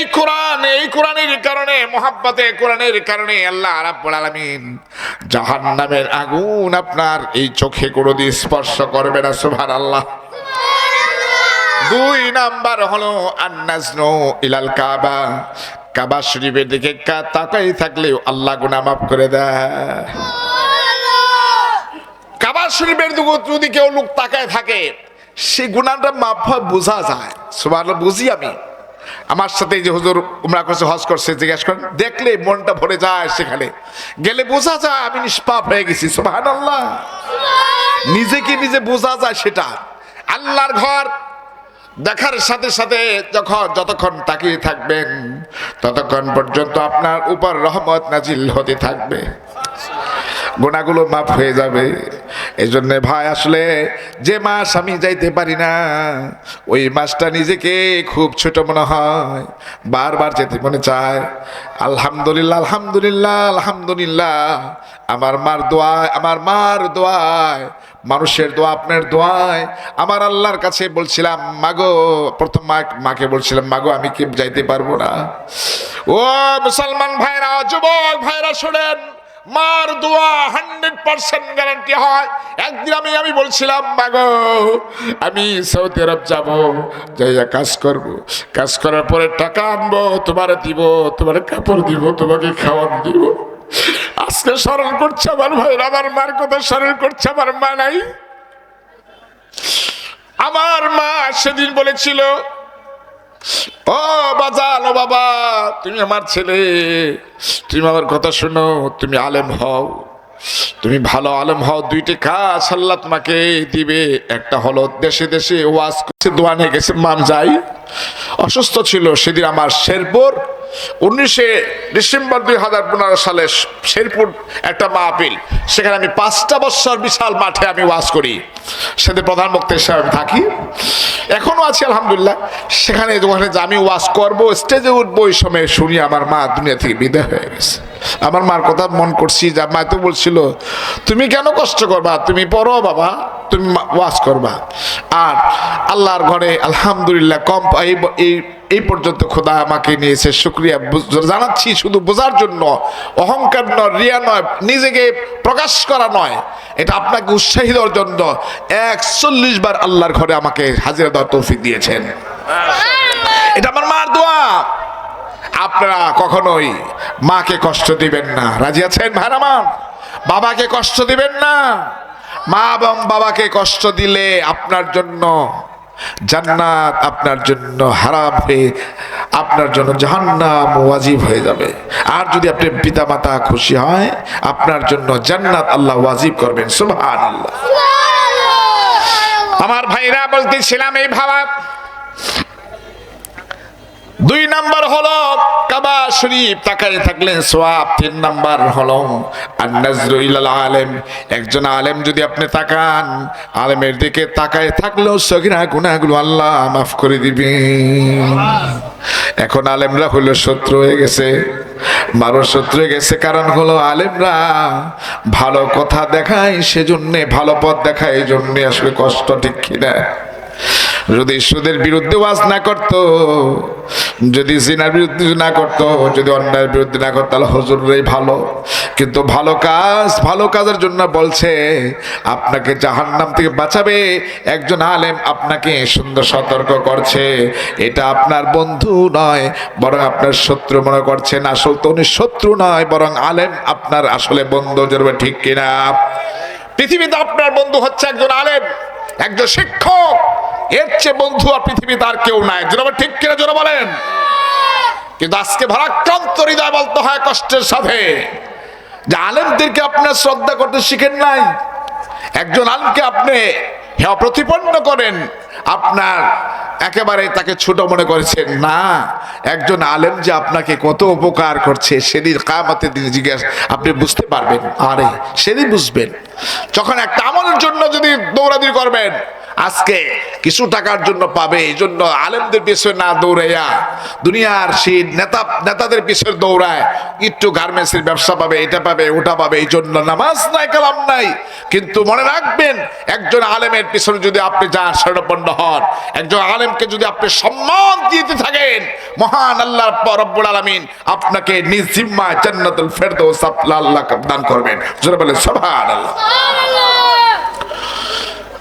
এই কোরআন, এই কোরআনের কারণে, মোহাব্বতে কোরআনের কারণে আল্লাহ রাব্বুল আলামিন জাহান্নামের আগুন আপনার এই চোখে কোনোদিন স্পর্শ করবে না, সুবহানাল্লাহ। দুই নাম্বার হলো, আন্নাজনু ইলাল কাবা। কাবা শরীফের দিকে তাকাই থাকলেও আল্লাহ গুনাহ মাফ করে দেয়। কাবা শরীফের দিকে যদি কেউ লোক তাকায় থাকে, সে গুণাটা মাপ হয় বোঝা যায়। সুবাহ বুঝি আমি? আমার সাথে যে হুজুর উমরা করছে, হজ করছে, জিজ্ঞেস করেন, দেখলে মনটা ভরে যায় সেখানে। গেলে বোঝা যায় আমি নিষ্পাপ হয়ে গেছি। সুবাহান আল্লাহ নিজেকে নিজে বোঝা যায় সেটা। আল্লাহর ঘর দেখার সাথে সাথে যখন, যতক্ষণ তাকিয়ে থাকবেন, ততক্ষণ পর্যন্ত আপনার উপর রহমত নাজিল হতে থাকবে। গোনাগুলো মাফ হয়ে যাবে। এই জন্যে ভাই আসলে যে মাস আমি যাইতে পারি না, ওই মাসটা নিজেকে খুব ছোট মনে হয়। বারবার যেতে মনে চায়, আলহামদুলিল্লাহ আলহামদুলিল্লাহ আলহামদুলিল্লাহ, আমার মার দোয়ায়, আমার মার দোয়ায়, মানুষের দোয়া আপনার দোয়ায়, আমার আল্লাহর কাছে বলছিলাম, মাগো, প্রথম মা, মাকে বলছিলাম, মাগো, আমি কি যাইতে পারব না? ও মুসলমান ভাইরা, যুবক ভাইরা, শোনেন মার দোয়া হান্ড্রেড পার্সেন্ট গ্যারান্টি হয়। একদিন আমি আমি বলছিলাম, মাগো, আমি সৌদি আরব যাব, যাইয়া কাজ করব। কাজ করার পরে টাকা আনব, তোমার দিব, তোমার কাপড় দিব, তোমাকে খাওয়ান দিব। আজকে স্মরণ করছে আমার ভাই আমার মার কথা স্মরণ করছে আমার মা নাই। আমার মা সেদিন বলেছিল, ও বাজান ও বাবা তুমি আমার ছেলে, তুমি আমার কথা শোনো, তুমি আলেম হও। তুমি ভালো আলেম হও, দুইটি কাজ আল্লাহ তোমাকে দিবে। একটা হলো দেশে দেশে ওয়াজ করছে, দোয়ানে গেছে মাম যাই। অসুস্থ ছিল, সেদিন আমার শেরপুর। উনিশে ডিসেম্বর দুই হাজার পনেরো সালে শেরপুর একটা মাহফিল। সেখানে আমি পাঁচটা বছর বিশাল মাঠে আমি ওয়াজ করি। সেদিন প্রধান বক্তা হিসেবে আমি থাকি। এখনও আছি, আলহামদুলিল্লাহ। সেখানে ওখানে আমি ওয়াশ করব স্টেজে উঠবো ওই সময় শুনি আমার মা দুনিয়া থেকে বিদায় হয়ে গেছে। আমার মার কথা মন করছি যা মা তো বলছিল তুমি কেন কষ্ট করবা? তুমি পড়ো বাবা তুমি ওয়াজ করবা। আর আল্লাহর ঘরে আলহামদুলিল্লাহ কম এই এই এই পর্যন্ত খোদা আমাকে নিয়েছে শুক্রিয়া জানাচ্ছি শুধু বোঝার জন্য। অহংকার নয় রিয়া নয় নিজেকে প্রকাশ করা নয়। এটা আপনাকে উৎসাহী দেওয়ার জন্য একচল্লিশ বার আল্লাহর ঘরে আমাকে হাজিরা দেওয়ার তৌফিক দিয়েছেন। এটা আমার মার দোয়া। আপনারা কখনোই মাকে কষ্ট দিবেন না। রাজি আছেন ভাইরামান বাবাকে কষ্ট দিবেন না। মা এবং বাবাকে কষ্ট দিলে আপনার জন্য জান্নাত আপনার জন্য হারাম হয়ে আপনার জন্য জাহান্নাম ওয়াজিব হয়ে যাবে। আর যদি আপনি পিতা মাতা খুশি হয় আপনার জন্য জান্নাত আল্লাহ ওয়াজিব করবেন। সুবহান আল্লাহ আমার ভাইরা বলতেছিলাম এই ভাবা দুই নাম্বার হলো শরীফ তাকাই থাকলেন, সোয়াব তিন নাম্বার হলো আর নজরুল আলেম। একজন আলেম যদি আপনি তাকান, আলেমের দিকে তাকায় থাকলেও সগিরা গুনাহগুলো আল্লাহ মাফ করে দিবেন এখন আলেমরা হলো শত্রু হয়ে গেছে। মানুষ শত্রু গেছে, কারণ হলো আলেমরা ভালো কথা দেখায়, সেজন্যে, ভালো পথ দেখায় এই জন্যে আসলে কষ্ট ঠিক কিনা। যদি সুদের বিরুদ্ধে ওয়াজ না করত, যদি জিনার বিরুদ্ধে না করত, যদি অন্যায়ের বিরুদ্ধে না করতো, তাহলে হজুররাই ভালো। কিন্তু ভালো কাজ, ভালো কাজের জন্য বলছে, আপনাকে জাহান্নাম থেকে বাঁচাবে। একজন আলেম আপনাকে সুন্দর সতর্ক করছে। এটা আপনার বন্ধু নয়, বরং আপনার শত্রু মনে করছেন। আসল তো উনি শত্রু নয়, বরং আলেম আপনার আসলে বন্ধু জরবে ঠিক কিনা? পৃথিবীতে আপনার বন্ধু হচ্ছে একজন আলেম, একজন শিক্ষক। এর চেয়ে বন্ধু আর পৃথিবীতে আর কেউ নাই। যেন ঠিক কিনা যেন বলেন? কিন্তু আজকে ভারাক্রান্ত হৃদয় বলতে হয় কষ্টের সাথে। যে আলেমদেরকে আপনার শ্রদ্ধা করতে শিখেন নাই। একজন আলেমকে আপনি হেয় প্রতিপন্ন করেন, আপনার একেবারে তাকে ছোট মনে করেছেন, না, একজন আলেম যে আপনাকে কত উপকার করছে, সেদিন কামাতে দিন জিজ্ঞাসা আপনি বুঝতে পারবেন। আরে, সেদিন বুঝবেন। যখন একটা আমলের জন্য যদি দৌড়াদৌড়ি করবেন আজকে কিছু টাকার জন্য পাবে, এই জন্য আলেমদের পিছনে না দৌড়াইয়া দুনিয়ার সেই নেতা নেতাদের পিছনে দৌড়ায়, একটু গার্মেন্টসের ব্যবসা পাবে, এটা পাবে, ওটা পাবে, এই জন্য নামাজ নাই, কালাম নাই। কিন্তু মনে রাখবেন, একজন আলেমের পিছনে যদি আপনি যান শরণাপন্ন হন, একজন আলেমকে যদি আপনি সম্মান দিতে থাকেন, মহান আল্লাহ রব্বুল আলামিন আপনাকে নিজ জিম্মায় জান্নাতুল ফেরদৌস আল্লাহ দান করবেন। জোরে বলে সুবহানাল্লাহ।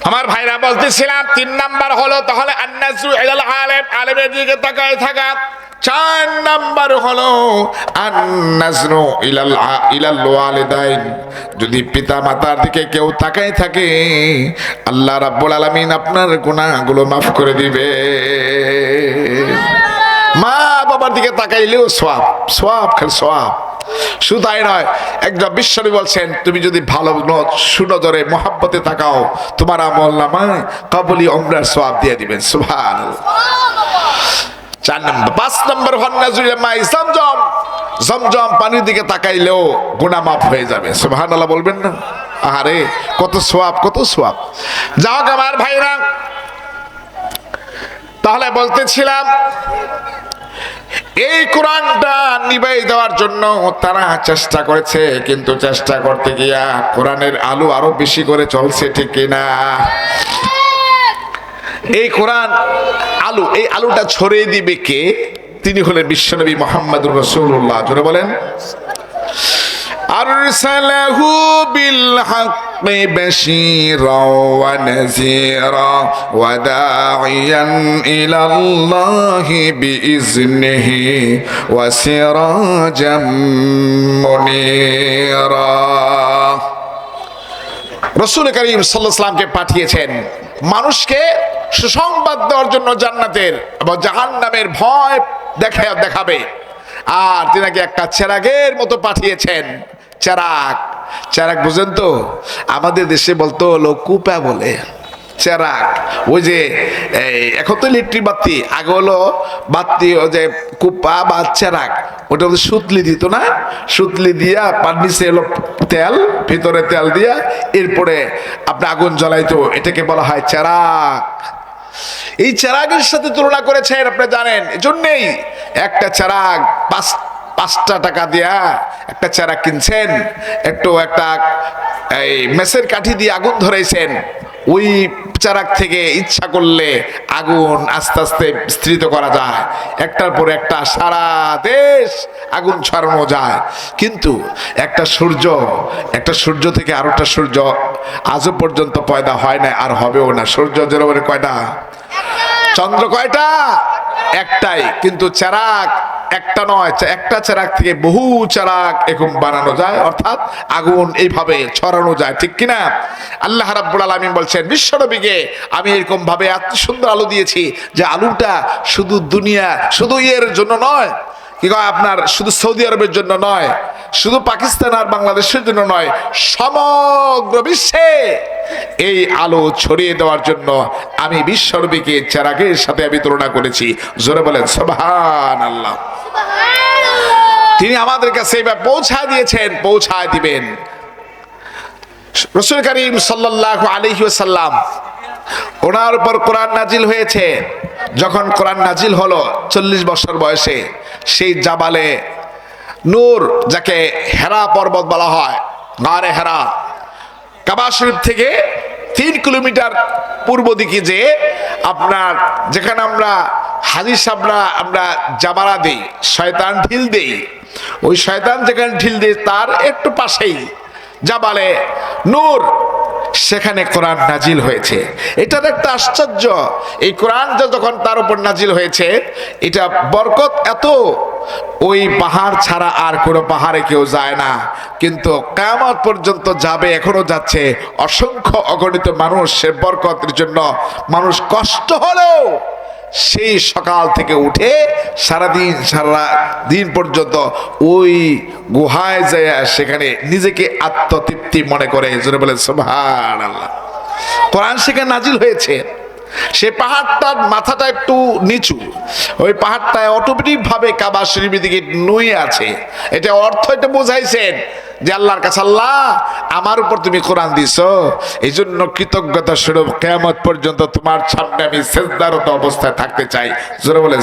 আমার ভাইরা বলতেছিলাম, তিন নাম্বার হলো, তাহলে আলেম, আলেমের দিকে তাকায় থাকা। চার নাম্বার হলো আন্নাজরু ইলাল আ- ইলাল ওয়ালিদাইন। যদি পিতা মাতার দিকে কেউ তাকায় থাকে, আল্লাহ রাব্বুল আলামিন আপনার গুনাহগুলো মাফ করে দিবে। মা বাবার দিকে তাকাইলেও সোয়াব সোয়াব, খেল সোয়াব। শুধু তাই নয়, একজন বিশ্বনী বলছেন, তুমি যদি ভালো সুনজরে মহাব্বতে তাকাও, তোমার আমল নামায় কাবলি অমরার সোয়াব দিয়ে দিবেন। সুভান চার নম্বর। পাঁচ নম্বর মাই জমজম। জমজম পানির দিকে তাকাইলেও গুনাহ মাফ হয়ে যাবে। সুবহান আল্লাহ বলবেন না? আরে কত সোয়াব কত সোয়াব যাও আমার ভাইরা। তাহলে বলতেছিলাম এই কোরআনটা নিবাই দেওয়ার জন্য তারা চেষ্টা করেছে, কিন্তু চেষ্টা করতে গিয়া কোরআনের আলু আরও বেশি করে চলছে, ঠিক না এই কোরআন আলু, এই আলুটা ছড়িয়ে দিবে কে? তিনি হলেন বিশ্বনবী মোহাম্মদুর রসুল্লাহ বলেন। আর বিল হক بالحق بشيرا ونذيرا وداعيا إلى الله بإذنه وسراجا منيرا রসুল করিম সাল্লাহামকে পাঠিয়েছেন মানুষকে সুসংবাদ দেওয়ার জন্য জান্নাতের এবং জাহান নামের ভয় দেখা দেখাবে আর তিনাকে একটা চেরাগের মতো পাঠিয়েছেন চেরাগ চেরাগ বুঝেন তো? আমাদের দেশে বলতো হলো কুপা বলে চেরাগ ওই যে এখন তো ইলেকট্রিক বাতি, আগে হলো বাতি ও যে কুপা বা চেরাগ ওটা হচ্ছে সুতলি দিত না? সুতলি দিয়া পার নিচে হলো তেল, ভিতরে তেল দিয়া, এরপরে আপনি আগুন জ্বলাইতো, এটাকে বলা হয় চেরাগ এই চেরাগের সাথে তুলনা করেছেন, আপনি জানেন? এজন্যই একটা চেরাগ পাঁচ পাঁচটা টাকা দিয়া একটা চেরাগ কিনছেন একটু একটা এই মেসের কাঠি দিয়ে আগুন ধরেছেন ওই চারাক থেকে ইচ্ছা করলে আগুন আস্তে আস্তে বিস্তৃত করা যায়। একটার পর একটা সারা দেশ আগুন ছড়ানো যায়। কিন্তু একটা সূর্য একটা সূর্য থেকে আরেকটা সূর্য আজও পর্যন্ত পয়দা হয় না আর হবেও না। সূর্য যেরকম কয়টা? চন্দ্র কয়টা? একটাই, কিন্তু চেরাক একটা নয় একটা চেরাক থেকে বহু চেরাক এরকম বানানো যায়, অর্থাৎ আগুন এইভাবে ছড়ানো যায়, ঠিক কিনা? আল্লাহ রাব্বুল আলামিন বলছেন বিশ্বনবীকে আমি এরকম ভাবে এত সুন্দর আলো দিয়েছি যে আলুটা শুধু দুনিয়া, শুধু ইয়ের জন্য নয়, কি আপনার, শুধু সৌদি আরবের জন্য নয় শুধু পাকিস্তান আর বাংলাদেশের জন্য নয় সমগ্র বিশ্বে এই আলো ছড়িয়ে দেওয়ার জন্য আমি বিশ্বনবীকে চেরাগের সাথে আমি তুলনা করেছি। জোরে বলেন সোভান আল্লাহ তিনি আমাদের কাছে এবার পৌঁছায় দিয়েছেন পৌঁছায় দিবেন। রসুল করিম সাল্লাহ আলহিসাল্লাম ওনার উপর কোরআন নাজিল হয়েছে। যখন কোরআন নাজিল হলো চল্লিশ বছর বয়সে সেই জাবালে নূর, যাকে হেরা পর্বত বলা হয়, গারে হেরা। কাবা শরীফ থেকে তিন কিলোমিটার পূর্ব দিকে যে আপনার, যেখানে আমরা হাজির সাবরা আমরা জাবারা দিই, শয়তান ঢিল দেই। ওই শয়তান যেখানে ঢিল দেয়, তার একটু পাশেই জাবালে নূর। সেখানে কোরআন নাজিল হয়েছে। এটার একটা আশ্চর্য, এই কোরআন যে যখন তার উপর নাজিল হয়েছে, এটা বরকত এত। ওই পাহাড় ছাড়া আর কোনো পাহাড়ে কেউ যায় না। কিন্তু কামত পর্যন্ত যাবে, এখনও যাচ্ছে। অসংখ্য অগণিত মানুষ সে বরকতের জন্য মানুষ কষ্ট হলেও সেই সকাল থেকে উঠে সারাদিন, সারা দিন পর্যন্ত ওই গুহায় যায় সেখানে নিজেকে আত্মতৃপ্তি মনে করে। বলে সোভান আল্লাহ কোরআন সেখানে নাজিল হয়েছে। সে পাহাড়টার মাথাটা একটু নিচু। ওই পাহাড়টায় অটোমেটিক ভাবে কাবা শরীফের দিকে নুয়ে আছে। এটা অর্থ এটা বোঝাইছেন যে আল্লাহর কাছে আল্লাহ আমার উপর তুমি কোরআন দিছ। এই জন্য কৃতজ্ঞতা স্বরূপ কেমত পর্যন্ত তোমার সামনে আমি সেজদারত অবস্থায় থাকতে চাই। জোরে বলে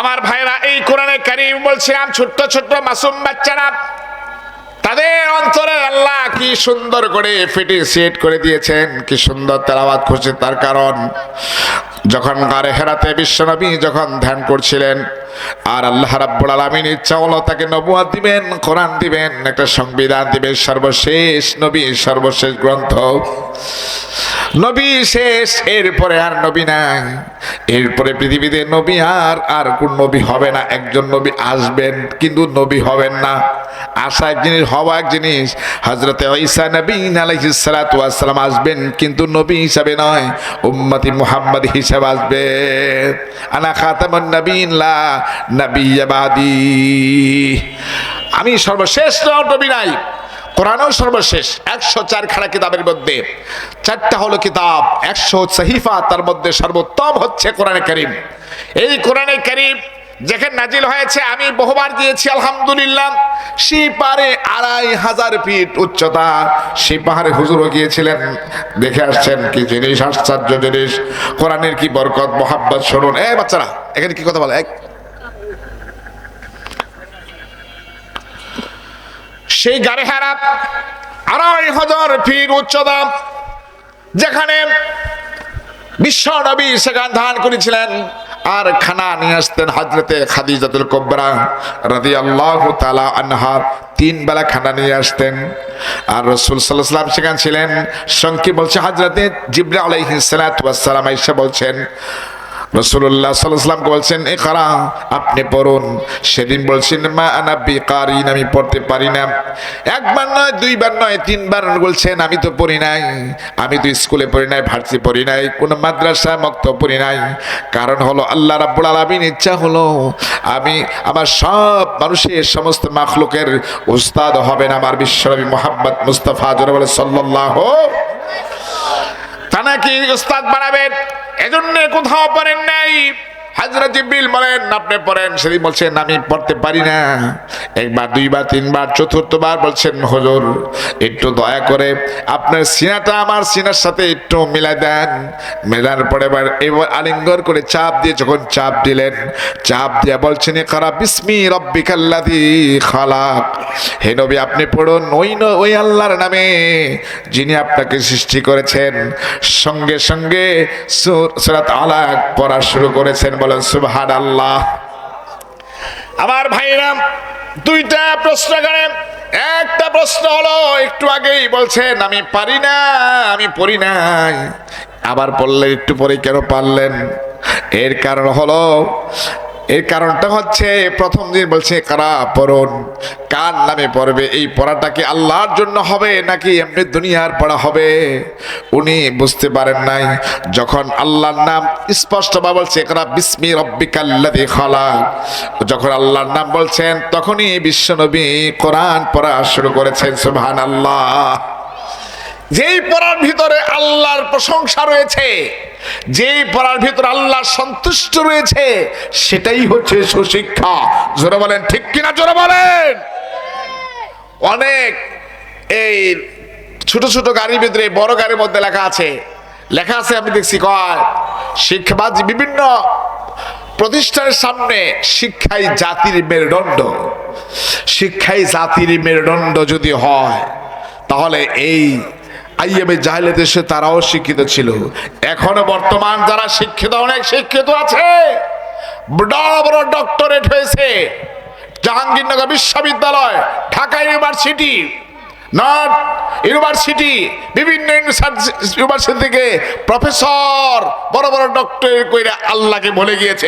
আমার ভাইরা এই কোরআনে কারিম বলছিলাম ছোট্ট ছোট্ট মাসুম বাচ্চারা তাদের অন্তরে আল্লাহ কি সুন্দর করে ফিটে সেট করে দিয়েছেন, কি সুন্দর তেলাওয়াত করছে তার কারণ, যখন গারে হেরাতে বিশ্বনবী যখন ধ্যান করছিলেন, আর আল্লাহ রাব্বুল আলামিন ইচ্ছা হলো তাকে নবুয়াত দিবেন, কোরআন দিবেন, একটা সংবিধান দিবেন, সর্বশেষ নবী, সর্বশেষ গ্রন্থ। নবী শেষ, এরপরে আর নবী নাই। এরপরে পৃথিবীতে নবী আর আর কোন নবী হবে না, একজন নবী আসবেন, কিন্তু নবী হবেন না। আসা এক জিনিস হওয়া এক জিনিস। হজরতে ঈসা নবীন আলাইহিসসালাম আসবেন, কিন্তু নবী হিসাবে নয়, উম্মতি মুহাম্মদ হিসাবে আসবেন আনা খাতামুন নবীন লা নবিয়্যা বাদি। আমি সর্বশেষ নবী নাই। কোরআনও সর্বশেষ, একশো চার খাড়া কিতাবের মধ্যে। চারটা হলো কিতাব, একশো সহিফা, তার মধ্যে সর্বোত্তম হচ্ছে কোরআনে করিম। এই কোরআনে করিম যেখানে নাজিল হয়েছে, আমি বহুবার দিয়েছি আলহামদুলিল্লাহ। সেই পারে আড়াই হাজার ফিট উচ্চতা। সেই পাহাড়ে হুজুরও গিয়েছিলেন, দেখে আসছেন কি জিনিস, আশ্চর্য জিনিস। কোরআনের কি বরকত, মোহাব্বত, শুনুন। এ বাচ্চারা, এখানে কি কথা বলে? এক। সেই গাড়ি হারাপ আড়াই হাজার ফিট উচ্চতা, যেখানে বিশ্ব নবী সেখানে ধান করেছিলেন। আর খানা নিয়ে আসতেন হাজরতে খাদিজাতুল কব্বরা রাজি আল্লাহ তালা আনহার তিন বেলা খানা নিয়ে আসতেন। আর রসুল সাল্লাম সেখানে ছিলেন। সঙ্কি বলছে হজরতে জিবরা আলাইহিস সালাম এসে বলছেন রসুল্লাহ সাল্লামকে বলছেন এ কারা আপনি পড়ুন। সেদিন বলছেন, মা আনা বেকারিন, আমি পড়তে পারি না। একবার নয়, দুইবার নয়, তিনবার বলছেন, আমি তো পড়ি নাই, আমি তো স্কুলে পড়ি নাই ভার্সি পড়ি নাই, কোনো মাদ্রাসা মক্ত পড়ি নাই। কারণ হলো, আল্লাহ রাব্বুল আলামিন, ইচ্ছা হলো, আমি, আমার সব মানুষের সমস্ত মাখলুকের উস্তাদ হবেন আমার বিশ্বনবী মোহাম্মদ মুস্তাফা জোরে বলে, সাল্লাল্লাহু তা নাকি উস্তাদ বানাবেন? এজন্য কোথাও পারেন নাই। হাজরা জিব্রিল বলেন, আপনি পড়েন? সেদিন বলছেন, আমি পড়তে পারি না। একবার, দুইবার, তিনবার, চতুর্থবার বলছেন, হুজুর, একটু দয়া করে আপনার সিনাটা আমার সিনার সাথে একটু মিলাই দেন। মেলার পরে এবার আলিঙ্গর করে চাপ দিয়ে যখন চাপ দিলেন, চাপ দিয়ে বলছেন কারা বিস্মি রব্বিকাল্লাদি খালাক। হে নবী, আপনি পড়ুন, ওই ওই আল্লাহর নামে যিনি আপনাকে সৃষ্টি করেছেন। সঙ্গে সঙ্গে সুরাত আলাক পড়া শুরু করেছেন বলেন সুবহান আল্লাহ আমার ভাইরা, দুইটা প্রশ্ন করেন একটা প্রশ্ন হলো, একটু আগেই বলছেন, আমি পারি না, আমি পড়ি নাই। আবার পড়লে একটু পরে কেন পারলেন? এর কারণ হলো এর কারণটা হচ্ছে, প্রথম দিন বলছে কারা পড়ুন। কার নামে পড়বে? এই পড়াটা কি আল্লাহর জন্য হবে নাকি এমনি দুনিয়ার পড়া হবে? উনি বুঝতে পারেন নাই। যখন আল্লাহর নাম স্পষ্ট বা বলছে কারা বিস্মি রব্বিকাল্লাদি খালাক। যখন আল্লাহর নাম বলছেন, তখনই বিশ্বনবী কোরআন পড়া শুরু করেছেন সুবহান আল্লাহ যেই পড়ার ভিতরে আল্লাহর প্রশংসা রয়েছে, যেই পড়ার ভিতরে আল্লাহর সন্তুষ্ট রয়েছে, সেটাই হচ্ছে সুশিক্ষা। জোরে বলেন, ঠিক কিনা জোরে বলেন? অনেক এই ছোট ছোট গাড়ির ভিতরে বড় গাড়ির মধ্যে লেখা আছে। লেখা আছে, আমি দেখছি, কয়, শিক্ষাবাজ বিভিন্ন প্রতিষ্ঠানের সামনে শিক্ষাই জাতির মেরুদণ্ড। শিক্ষাই জাতির মেরুদণ্ড যদি হয়, তাহলে এই আইএমএ জাহেলে দেশে তারাও শিক্ষিত ছিল। এখনও বর্তমান যারা শিক্ষিত, অনেক শিক্ষিত আছে। বড় বড় ডক্টরেট হয়েছে। জাহাঙ্গীরনগর বিশ্ববিদ্যালয়, ঢাকা ইউনিভার্সিটি, নর্থ ইউনিভার্সিটি, বিভিন্ন ইউনিভার্সিটি থেকে প্রফেসর বড় বড় ডক্টর কইরা আল্লাহকে বলে গিয়েছে।